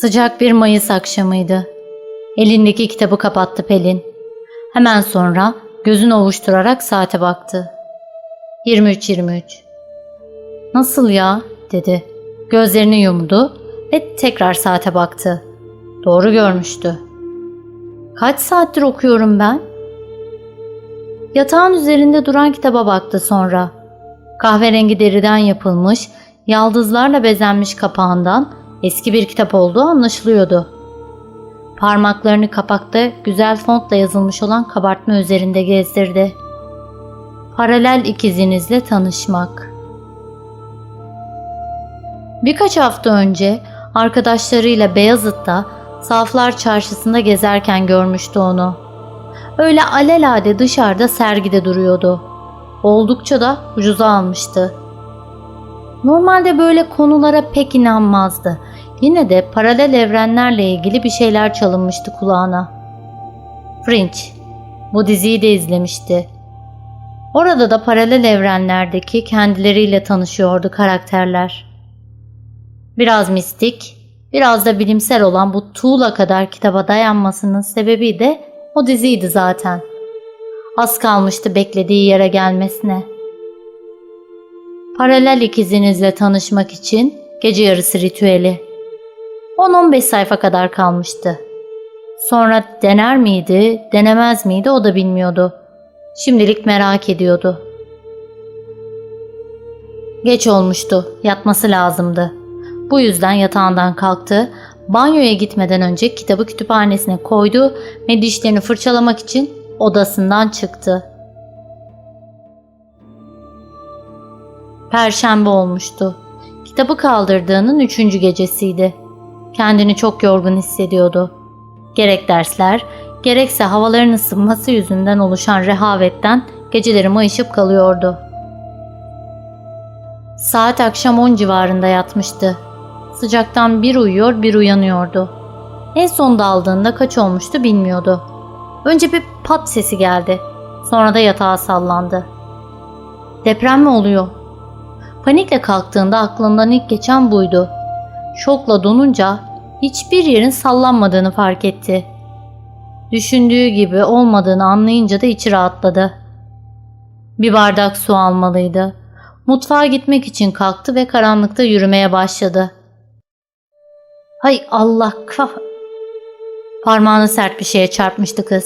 Sıcak bir Mayıs akşamıydı. Elindeki kitabı kapattı Pelin. Hemen sonra gözünü ovuşturarak saate baktı. 23.23 Nasıl ya? dedi. Gözlerini yumdu ve tekrar saate baktı. Doğru görmüştü. Kaç saattir okuyorum ben? Yatağın üzerinde duran kitaba baktı sonra. Kahverengi deriden yapılmış, yaldızlarla bezenmiş kapağından eski bir kitap olduğu anlaşılıyordu. Parmaklarını kapakta güzel fontla yazılmış olan kabartma üzerinde gezdirdi. Paralel ikizinizle tanışmak. Birkaç hafta önce arkadaşlarıyla Beyazıt'ta Saflar Çarşısı'nda gezerken görmüştü onu. Öyle alelade dışarıda sergide duruyordu. Oldukça da ucuza almıştı. Normalde böyle konulara pek inanmazdı. Yine de paralel evrenlerle ilgili bir şeyler çalınmıştı kulağına. Fringe. Bu diziyi de izlemişti. Orada da paralel evrenlerdeki kendileriyle tanışıyordu karakterler. Biraz mistik, biraz da bilimsel olan bu tuğla kadar kitaba dayanmasının sebebi de o diziydi zaten. Az kalmıştı beklediği yere gelmesine. Paralel ikizinizle tanışmak için gece yarısı ritüeli. 10-15 sayfa kadar kalmıştı. Sonra dener miydi, denemez miydi o da bilmiyordu. Şimdilik merak ediyordu. Geç olmuştu, yatması lazımdı. Bu yüzden yatağından kalktı, banyoya gitmeden önce kitabı kütüphanesine koydu ve dişlerini fırçalamak için odasından çıktı. Perşembe olmuştu. Kitabı kaldırdığının üçüncü gecesiydi. Kendini çok yorgun hissediyordu. Gerek dersler, gerekse havaların ısınması yüzünden oluşan rehavetten geceleri mayışıp kalıyordu. Saat akşam 10 civarında yatmıştı. Sıcaktan bir uyuyor bir uyanıyordu. En son daldığında kaç olmuştu bilmiyordu. Önce bir pat sesi geldi. Sonra da yatağa sallandı. Deprem mi oluyor? Panikle kalktığında aklından ilk geçen buydu. Şokla donunca hiçbir yerin sallanmadığını fark etti. Düşündüğü gibi olmadığını anlayınca da içi rahatladı. Bir bardak su almalıydı. Mutfağa gitmek için kalktı ve karanlıkta yürümeye başladı. Hay Allah kah... Parmağını sert bir şeye çarpmıştı kız.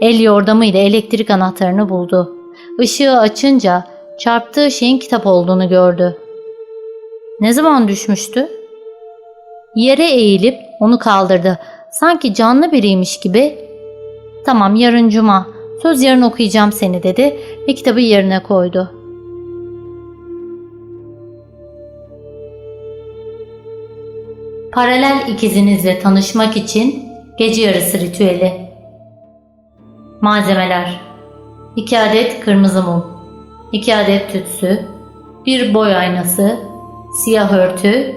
El yordamıyla elektrik anahtarını buldu. Işığı açınca çarptığı şeyin kitap olduğunu gördü. Ne zaman düşmüştü? Yere eğilip onu kaldırdı. Sanki canlı biriymiş gibi. Tamam yarın cuma. Söz yarın okuyacağım seni dedi ve kitabı yerine koydu. Paralel ikizinizle tanışmak için gece yarısı ritüeli. Malzemeler 2 adet kırmızı mum 2 adet tütsü 1 boy aynası Siyah örtü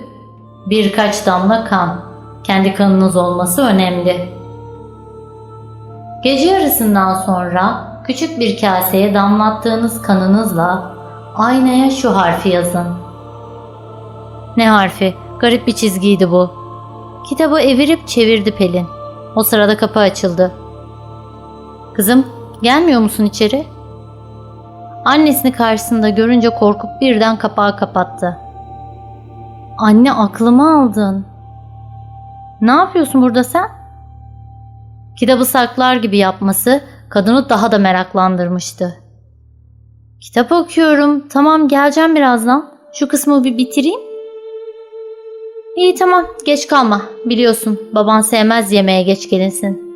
Birkaç damla kan Kendi kanınız olması önemli. Gece yarısından sonra küçük bir kaseye damlattığınız kanınızla aynaya şu harfi yazın. Ne harfi? Garip bir çizgiydi bu. Kitabı evirip çevirdi Pelin. O sırada kapı açıldı. Kızım, gelmiyor musun içeri? Annesini karşısında görünce korkup birden kapağı kapattı. Anne aklımı aldın. Ne yapıyorsun burada sen? Kitabı saklar gibi yapması kadını daha da meraklandırmıştı. Kitap okuyorum. Tamam geleceğim birazdan. Şu kısmı bir bitireyim. İyi tamam geç kalma. Biliyorsun baban sevmez yemeğe geç gelinsin.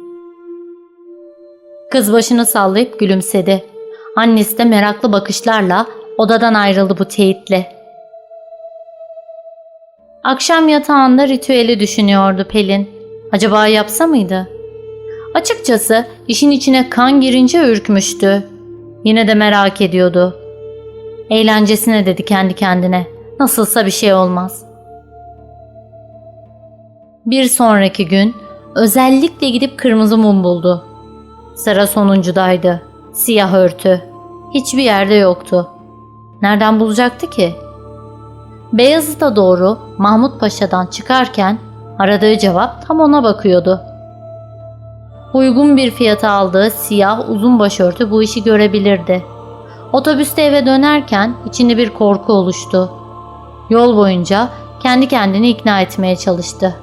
Kız başını sallayıp gülümsedi. Annesi de meraklı bakışlarla odadan ayrıldı bu teyitle. Akşam yatağında ritüeli düşünüyordu Pelin. Acaba yapsa mıydı? Açıkçası işin içine kan girince ürkmüştü. Yine de merak ediyordu. Eğlencesine dedi kendi kendine. Nasılsa bir şey olmaz. Bir sonraki gün özellikle gidip kırmızı mum buldu. Sıra sonuncudaydı. Siyah örtü. Hiçbir yerde yoktu. Nereden bulacaktı ki? Beyazıt'a doğru Mahmut Paşa'dan çıkarken Aradığı cevap tam ona bakıyordu. Uygun bir fiyata aldığı siyah uzun başörtü bu işi görebilirdi. Otobüste eve dönerken içinde bir korku oluştu. Yol boyunca kendi kendini ikna etmeye çalıştı.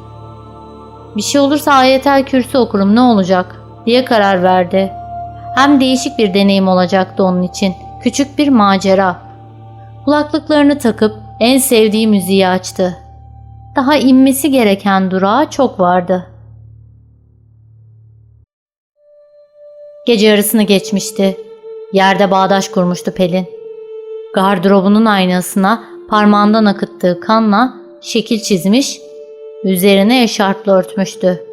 Bir şey olursa ayetel kürsü okurum ne olacak diye karar verdi. Hem değişik bir deneyim olacaktı onun için. Küçük bir macera. Kulaklıklarını takıp en sevdiği müziği açtı. Daha inmesi gereken durağı çok vardı. Gece yarısını geçmişti. Yerde bağdaş kurmuştu Pelin. Gardırobunun aynasına parmağından akıttığı kanla şekil çizmiş, üzerine eşarpla örtmüştü.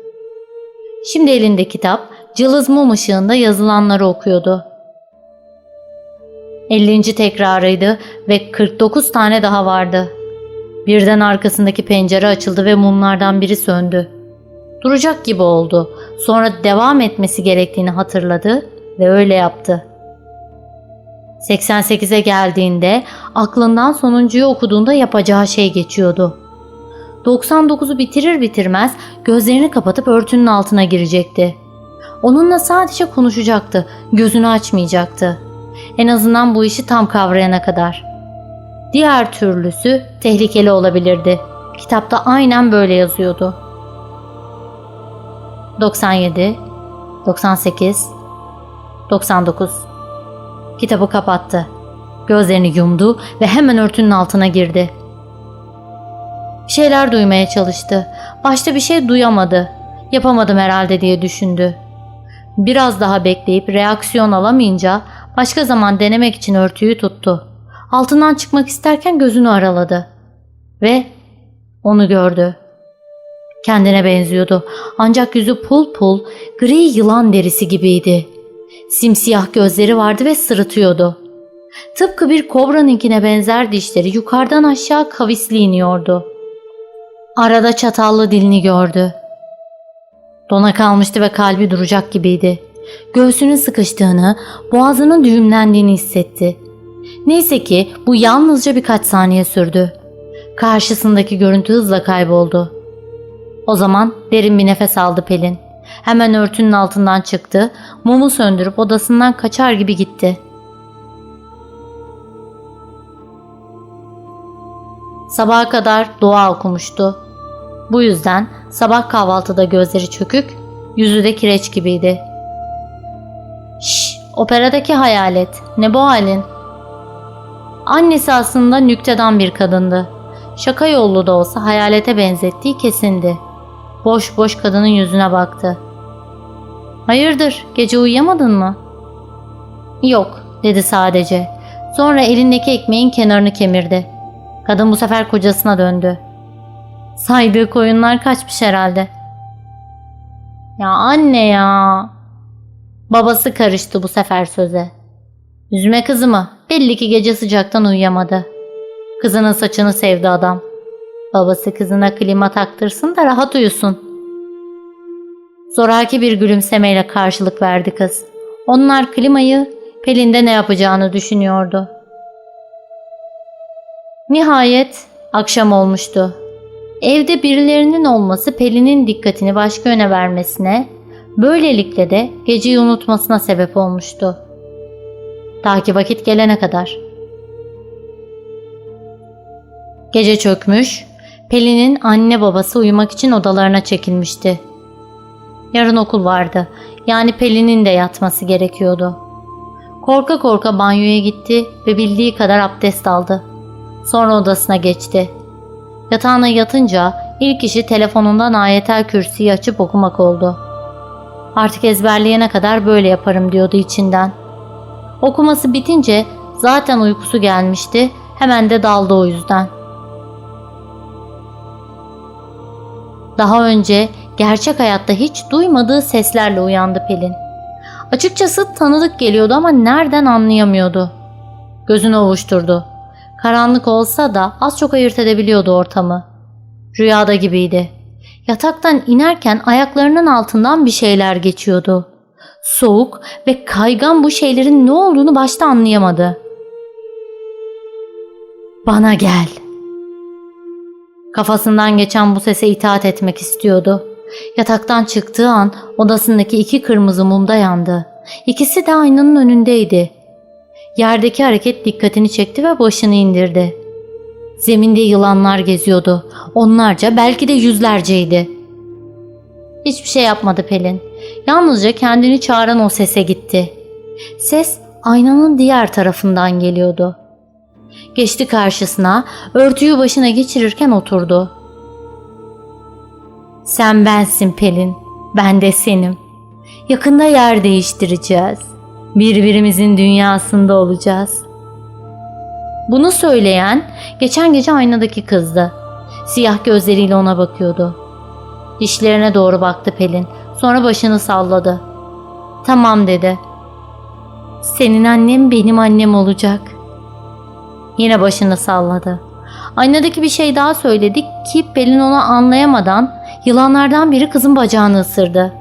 Şimdi elinde kitap, cılız mum ışığında yazılanları okuyordu. 50. tekrarıydı ve 49 tane daha vardı. Birden arkasındaki pencere açıldı ve mumlardan biri söndü. Duracak gibi oldu. Sonra devam etmesi gerektiğini hatırladı ve öyle yaptı. 88'e geldiğinde aklından sonuncuyu okuduğunda yapacağı şey geçiyordu. 99'u bitirir bitirmez gözlerini kapatıp örtünün altına girecekti. Onunla sadece konuşacaktı, gözünü açmayacaktı. En azından bu işi tam kavrayana kadar. Diğer türlüsü tehlikeli olabilirdi. Kitapta aynen böyle yazıyordu. 97 98 99 Kitabı kapattı. Gözlerini yumdu ve hemen örtünün altına girdi. Şeyler duymaya çalıştı. Başta bir şey duyamadı. Yapamadım herhalde diye düşündü. Biraz daha bekleyip reaksiyon alamayınca başka zaman denemek için örtüyü tuttu. Altından çıkmak isterken gözünü araladı. Ve onu gördü. Kendine benziyordu. Ancak yüzü pul pul, gri yılan derisi gibiydi. Simsiyah gözleri vardı ve sırıtıyordu. Tıpkı bir kobranınkine benzer dişleri yukarıdan aşağı kavisli iniyordu. Arada çatallı dilini gördü. Dona kalmıştı ve kalbi duracak gibiydi. Göğsünün sıkıştığını, boğazının düğümlendiğini hissetti. Neyse ki bu yalnızca birkaç saniye sürdü. Karşısındaki görüntü hızla kayboldu. O zaman derin bir nefes aldı Pelin. Hemen örtünün altından çıktı, mumu söndürüp odasından kaçar gibi gitti. Sabaha kadar dua okumuştu. Bu yüzden sabah kahvaltıda gözleri çökük, yüzü de kireç gibiydi. Şş, operadaki hayalet, ne bu halin? Annesi aslında nüktedan bir kadındı. Şaka yollu da olsa hayalete benzettiği kesindi. Boş boş kadının yüzüne baktı. Hayırdır, gece uyuyamadın mı? Yok, dedi sadece. Sonra elindeki ekmeğin kenarını kemirdi. Kadın bu sefer kocasına döndü. Saydığı koyunlar kaçmış herhalde. Ya anne ya. Babası karıştı bu sefer söze. Üzme kızımı. Belli ki gece sıcaktan uyuyamadı. Kızının saçını sevdi adam. Babası kızına klima taktırsın da rahat uyusun. Zoraki bir gülümsemeyle karşılık verdi kız. Onlar klimayı Pelin'de ne yapacağını düşünüyordu. Nihayet akşam olmuştu. Evde birilerinin olması Pelin'in dikkatini başka yöne vermesine, böylelikle de geceyi unutmasına sebep olmuştu. Ta ki vakit gelene kadar. Gece çökmüş, Pelin'in anne babası uyumak için odalarına çekilmişti. Yarın okul vardı. Yani Pelin'in de yatması gerekiyordu. Korka korka banyoya gitti ve bildiği kadar abdest aldı. Sonra odasına geçti. Yatağına yatınca ilk işi telefonundan ayetel kürsüyü açıp okumak oldu. Artık ezberleyene kadar böyle yaparım diyordu içinden. Okuması bitince zaten uykusu gelmişti. Hemen de daldı o yüzden. Daha önce gerçek hayatta hiç duymadığı seslerle uyandı Pelin. Açıkçası tanıdık geliyordu ama nereden anlayamıyordu. Gözünü ovuşturdu. Karanlık olsa da az çok ayırt edebiliyordu ortamı. Rüyada gibiydi. Yataktan inerken ayaklarının altından bir şeyler geçiyordu. Soğuk ve kaygan bu şeylerin ne olduğunu başta anlayamadı. Bana gel. Kafasından geçen bu sese itaat etmek istiyordu. Yataktan çıktığı an odasındaki iki kırmızı mumda yandı. İkisi de aynanın önündeydi. Yerdeki hareket dikkatini çekti ve başını indirdi. Zeminde yılanlar geziyordu. Onlarca belki de yüzlerceydi. Hiçbir şey yapmadı Pelin. Yalnızca kendini çağıran o sese gitti. Ses aynanın diğer tarafından geliyordu. Geçti karşısına, örtüyü başına geçirirken oturdu. Sen bensin Pelin, ben de senim. Yakında yer değiştireceğiz. Birbirimizin dünyasında olacağız. Bunu söyleyen geçen gece aynadaki kızdı. Siyah gözleriyle ona bakıyordu. Dişlerine doğru baktı Pelin. Sonra başını salladı. Tamam dedi. Senin annem benim annem olacak. Yine başını salladı. Aynadaki bir şey daha söyledik ki Pelin onu anlayamadan yılanlardan biri kızın bacağını ısırdı.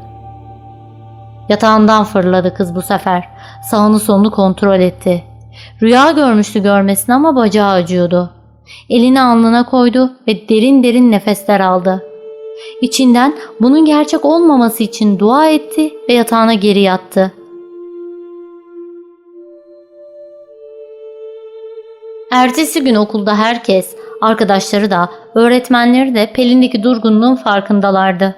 Yatağından fırladı kız bu sefer. Sağını solunu kontrol etti. Rüya görmüştü görmesine ama bacağı acıyordu. Elini alnına koydu ve derin derin nefesler aldı. İçinden bunun gerçek olmaması için dua etti ve yatağına geri yattı. Ertesi gün okulda herkes, arkadaşları da, öğretmenleri de Pelin'deki durgunluğun farkındalardı.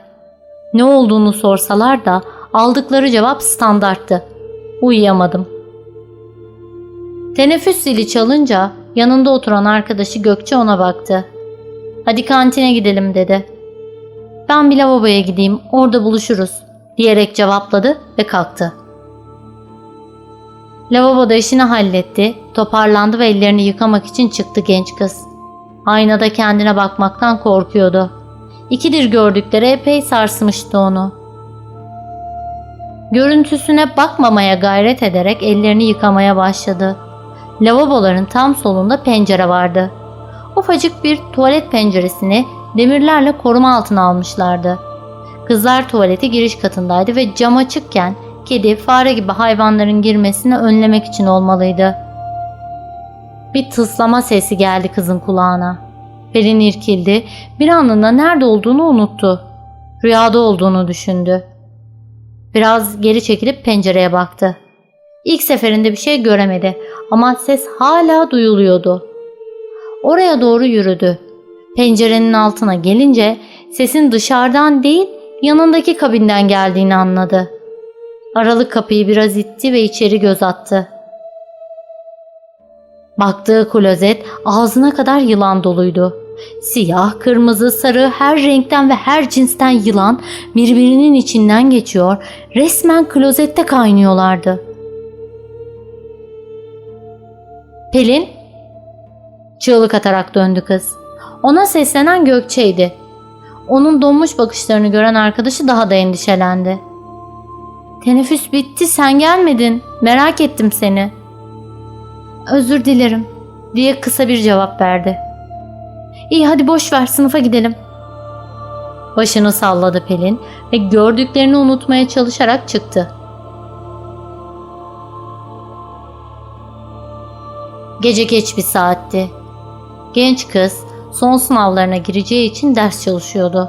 Ne olduğunu sorsalar da aldıkları cevap standarttı. Uyuyamadım. Teneffüs zili çalınca yanında oturan arkadaşı Gökçe ona baktı. Hadi kantine gidelim dedi. Ben bir lavaboya gideyim orada buluşuruz diyerek cevapladı ve kalktı. Lavaboda işini halletti, toparlandı ve ellerini yıkamak için çıktı genç kız. Aynada kendine bakmaktan korkuyordu. İkidir gördükleri epey sarsmıştı onu. Görüntüsüne bakmamaya gayret ederek ellerini yıkamaya başladı. Lavaboların tam solunda pencere vardı. Ufacık bir tuvalet penceresini demirlerle koruma altına almışlardı. Kızlar tuvaleti giriş katındaydı ve cam açıkken kedi, fare gibi hayvanların girmesini önlemek için olmalıydı. Bir tıslama sesi geldi kızın kulağına. Pelin irkildi, bir anında nerede olduğunu unuttu. Rüyada olduğunu düşündü. Biraz geri çekilip pencereye baktı. İlk seferinde bir şey göremedi ama ses hala duyuluyordu. Oraya doğru yürüdü. Pencerenin altına gelince sesin dışarıdan değil yanındaki kabinden geldiğini anladı. Aralık kapıyı biraz itti ve içeri göz attı. Baktığı klozet ağzına kadar yılan doluydu. Siyah, kırmızı, sarı her renkten ve her cinsten yılan birbirinin içinden geçiyor, resmen klozette kaynıyorlardı. Pelin çığlık atarak döndü kız. Ona seslenen Gökçe'ydi. Onun donmuş bakışlarını gören arkadaşı daha da endişelendi. Teneffüs bitti sen gelmedin. Merak ettim seni. Özür dilerim diye kısa bir cevap verdi. İyi hadi boş ver sınıfa gidelim. Başını salladı Pelin ve gördüklerini unutmaya çalışarak çıktı. Gece geç bir saatti. Genç kız son sınavlarına gireceği için ders çalışıyordu.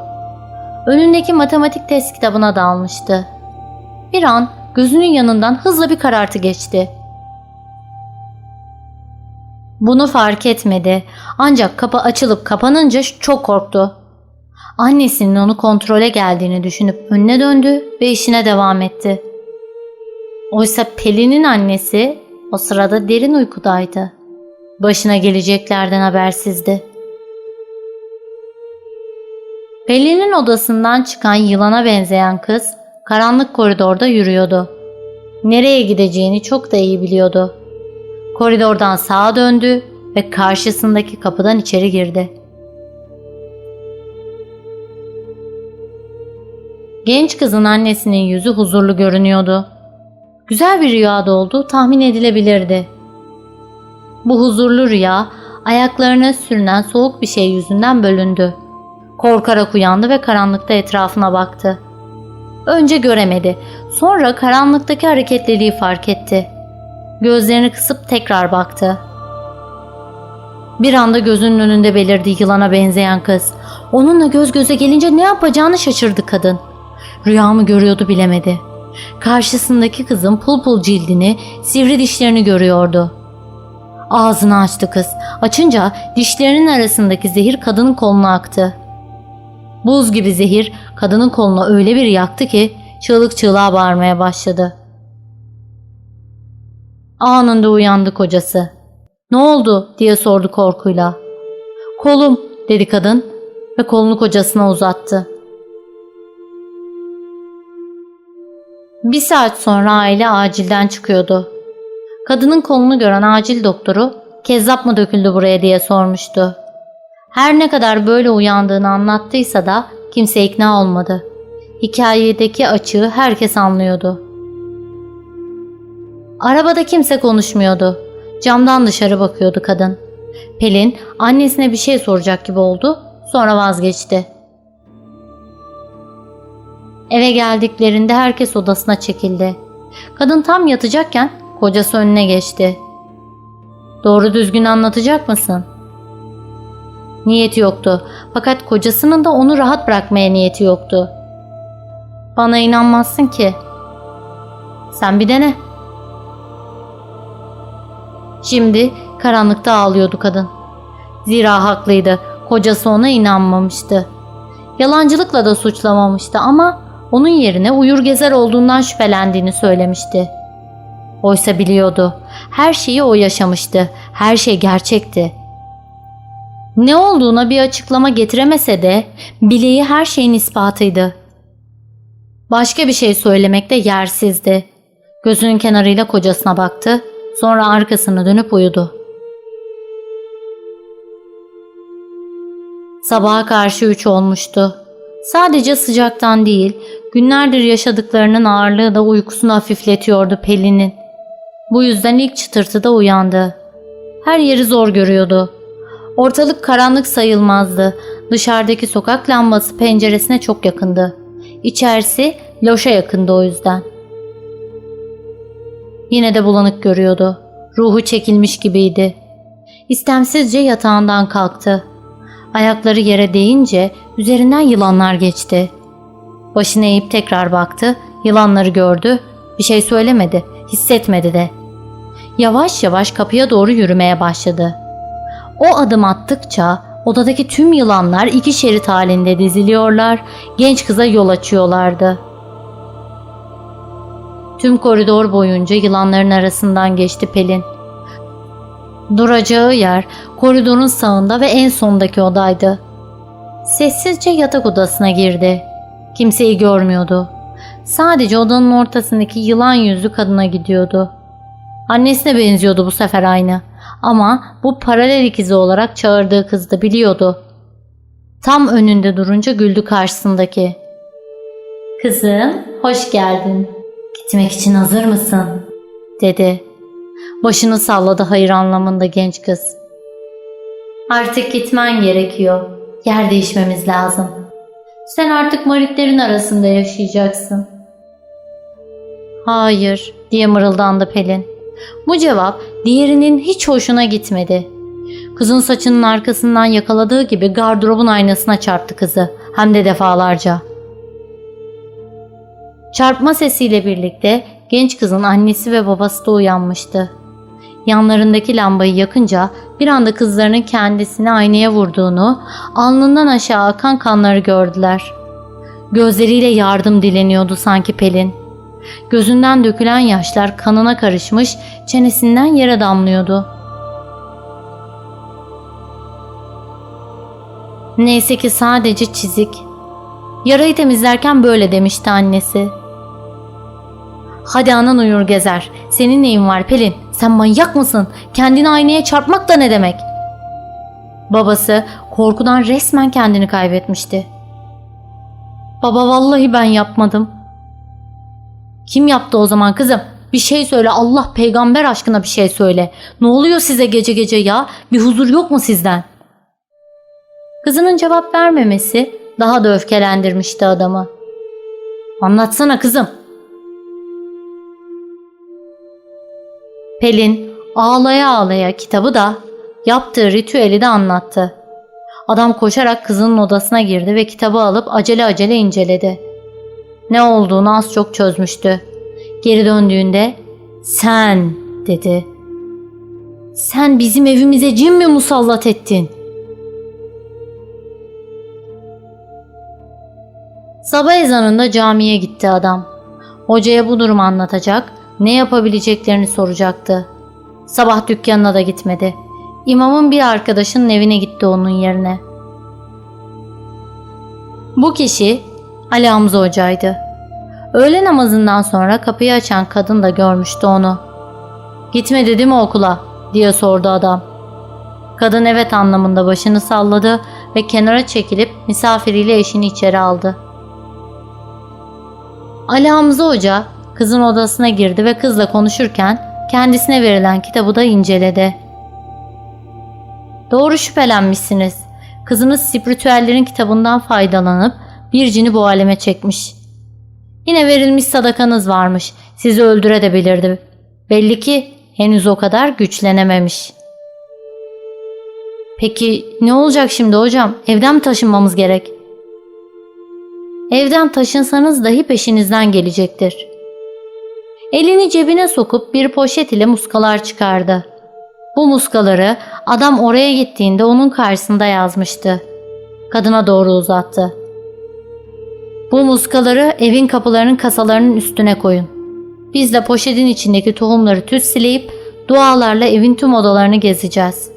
Önündeki matematik test kitabına dalmıştı. Bir an gözünün yanından hızla bir karartı geçti. Bunu fark etmedi. Ancak kapı açılıp kapanınca çok korktu. Annesinin onu kontrole geldiğini düşünüp önüne döndü ve işine devam etti. Oysa Pelin'in annesi o sırada derin uykudaydı. Başına geleceklerden habersizdi. Pelin'in odasından çıkan yılana benzeyen kız karanlık koridorda yürüyordu. Nereye gideceğini çok da iyi biliyordu. Koridordan sağa döndü ve karşısındaki kapıdan içeri girdi. Genç kızın annesinin yüzü huzurlu görünüyordu. Güzel bir rüyada olduğu tahmin edilebilirdi. Bu huzurlu rüya ayaklarına sürünen soğuk bir şey yüzünden bölündü. Korkarak uyandı ve karanlıkta etrafına baktı. Önce göremedi. Sonra karanlıktaki hareketliliği fark etti. Gözlerini kısıp tekrar baktı. Bir anda gözünün önünde belirdi yılana benzeyen kız. Onunla göz göze gelince ne yapacağını şaşırdı kadın. Rüya mı görüyordu bilemedi. Karşısındaki kızın pul pul cildini, sivri dişlerini görüyordu. Ağzını açtı kız. Açınca dişlerinin arasındaki zehir kadının koluna aktı. Buz gibi zehir kadının koluna öyle bir yaktı ki çığlık çığlığa bağırmaya başladı. Anında uyandı kocası. Ne oldu diye sordu korkuyla. Kolum dedi kadın ve kolunu kocasına uzattı. Bir saat sonra aile acilden çıkıyordu. Kadının kolunu gören acil doktoru kezzap mı döküldü buraya diye sormuştu. Her ne kadar böyle uyandığını anlattıysa da kimse ikna olmadı. Hikayedeki açığı herkes anlıyordu. Arabada kimse konuşmuyordu. Camdan dışarı bakıyordu kadın. Pelin annesine bir şey soracak gibi oldu. Sonra vazgeçti. Eve geldiklerinde herkes odasına çekildi. Kadın tam yatacakken kocası önüne geçti. Doğru düzgün anlatacak mısın? Niyeti yoktu. Fakat kocasının da onu rahat bırakmaya niyeti yoktu. Bana inanmazsın ki. Sen bir dene. Şimdi karanlıkta ağlıyordu kadın. Zira haklıydı. Kocası ona inanmamıştı. Yalancılıkla da suçlamamıştı ama onun yerine uyur gezer olduğundan şüphelendiğini söylemişti. Oysa biliyordu. Her şeyi o yaşamıştı. Her şey gerçekti. Ne olduğuna bir açıklama getiremese de bileği her şeyin ispatıydı. Başka bir şey söylemek de yersizdi. Gözünün kenarıyla kocasına baktı. Sonra arkasını dönüp uyudu. Sabaha karşı üç olmuştu. Sadece sıcaktan değil, günlerdir yaşadıklarının ağırlığı da uykusunu hafifletiyordu Pelin'in. Bu yüzden ilk çıtırtıda uyandı. Her yeri zor görüyordu. Ortalık karanlık sayılmazdı. Dışarıdaki sokak lambası penceresine çok yakındı. İçerisi loşa yakındı o yüzden. Yine de bulanık görüyordu. Ruhu çekilmiş gibiydi. İstemsizce yatağından kalktı. Ayakları yere değince üzerinden yılanlar geçti. Başını eğip tekrar baktı. Yılanları gördü. Bir şey söylemedi. Hissetmedi de. Yavaş yavaş kapıya doğru yürümeye başladı. O adım attıkça odadaki tüm yılanlar iki şerit halinde diziliyorlar, genç kıza yol açıyorlardı. Tüm koridor boyunca yılanların arasından geçti Pelin. Duracağı yer koridorun sağında ve en sondaki odaydı. Sessizce yatak odasına girdi. Kimseyi görmüyordu. Sadece odanın ortasındaki yılan yüzlü kadına gidiyordu. Annesine benziyordu bu sefer aynı. Ama bu paralel ikizi olarak çağırdığı kız da biliyordu. Tam önünde durunca güldü karşısındaki. Kızım, hoş geldin. Gitmek için hazır mısın? dedi. Başını salladı hayır anlamında genç kız. Artık gitmen gerekiyor. Yer değişmemiz lazım. Sen artık maritlerin arasında yaşayacaksın. Hayır diye mırıldandı Pelin. Bu cevap diğerinin hiç hoşuna gitmedi. Kızın saçının arkasından yakaladığı gibi gardırobun aynasına çarptı kızı. Hem de defalarca. Çarpma sesiyle birlikte genç kızın annesi ve babası da uyanmıştı. Yanlarındaki lambayı yakınca bir anda kızlarının kendisini aynaya vurduğunu, alnından aşağı akan kanları gördüler. Gözleriyle yardım dileniyordu sanki Pelin. Gözünden dökülen yaşlar kanına karışmış, çenesinden yere damlıyordu. Neyse ki sadece çizik. Yarayı temizlerken böyle demişti annesi. Hadi anan uyur gezer. Senin neyin var Pelin? Sen manyak mısın? Kendini aynaya çarpmak da ne demek? Babası korkudan resmen kendini kaybetmişti. Baba vallahi ben yapmadım. Kim yaptı o zaman kızım? Bir şey söyle Allah peygamber aşkına bir şey söyle. Ne oluyor size gece gece ya? Bir huzur yok mu sizden? Kızının cevap vermemesi daha da öfkelendirmişti adamı. Anlatsana kızım. Pelin ağlaya ağlaya kitabı da yaptığı ritüeli de anlattı. Adam koşarak kızının odasına girdi ve kitabı alıp acele acele inceledi. Ne olduğunu az çok çözmüştü. Geri döndüğünde sen dedi. Sen bizim evimize cin mi musallat ettin? Sabah ezanında camiye gitti adam. Hocaya bu durumu anlatacak, ne yapabileceklerini soracaktı. Sabah dükkanına da gitmedi. İmamın bir arkadaşının evine gitti onun yerine. Bu kişi Ali Hamza Hoca'ydı. Öğle namazından sonra kapıyı açan kadın da görmüştü onu. Gitme dedi mi okula diye sordu adam. Kadın evet anlamında başını salladı ve kenara çekilip misafiriyle eşini içeri aldı. Ali Hamza Hoca kızın odasına girdi ve kızla konuşurken kendisine verilen kitabı da inceledi. Doğru şüphelenmişsiniz. Kızınız spiritüellerin kitabından faydalanıp bir cini bu aleme çekmiş. Yine verilmiş sadakanız varmış. Sizi öldürebilirdi. Belli ki henüz o kadar güçlenememiş. Peki ne olacak şimdi hocam? Evden mi taşınmamız gerek? Evden taşınsanız dahi peşinizden gelecektir. Elini cebine sokup bir poşet ile muskalar çıkardı. Bu muskaları adam oraya gittiğinde onun karşısında yazmıştı. Kadına doğru uzattı. Bu muskaları evin kapılarının kasalarının üstüne koyun. Biz de poşetin içindeki tohumları tütsileyip dualarla evin tüm odalarını gezeceğiz.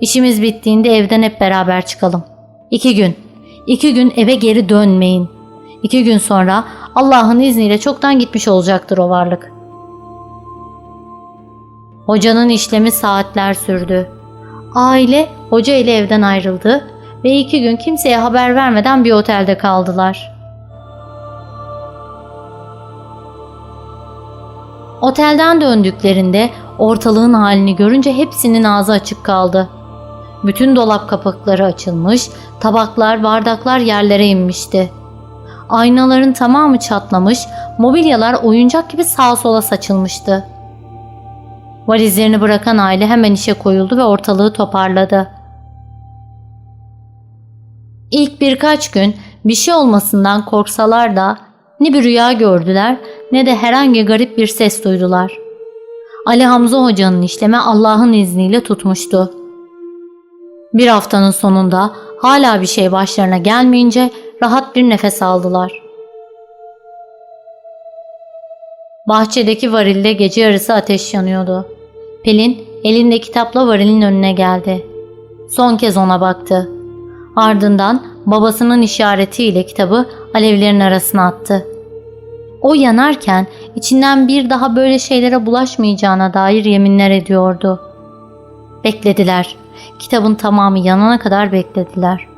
İşimiz bittiğinde evden hep beraber çıkalım. İki gün. İki gün eve geri dönmeyin. İki gün sonra Allah'ın izniyle çoktan gitmiş olacaktır o varlık. Hocanın işlemi saatler sürdü. Aile hoca ile evden ayrıldı ve iki gün kimseye haber vermeden bir otelde kaldılar. Otelden döndüklerinde ortalığın halini görünce hepsinin ağzı açık kaldı. Bütün dolap kapakları açılmış, tabaklar, bardaklar yerlere inmişti. Aynaların tamamı çatlamış, mobilyalar oyuncak gibi sağa sola saçılmıştı. Valizlerini bırakan aile hemen işe koyuldu ve ortalığı toparladı. İlk birkaç gün bir şey olmasından korksalar da ne bir rüya gördüler ne de herhangi garip bir ses duydular. Ali Hamza Hoca'nın işleme Allah'ın izniyle tutmuştu. Bir haftanın sonunda hala bir şey başlarına gelmeyince rahat bir nefes aldılar. Bahçedeki varilde gece yarısı ateş yanıyordu. Pelin elinde kitapla varilin önüne geldi. Son kez ona baktı. Ardından babasının işaretiyle kitabı alevlerin arasına attı. O yanarken içinden bir daha böyle şeylere bulaşmayacağına dair yeminler ediyordu. Beklediler. Kitabın tamamı yanana kadar beklediler.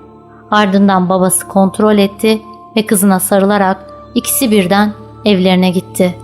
Ardından babası kontrol etti ve kızına sarılarak ikisi birden evlerine gitti.''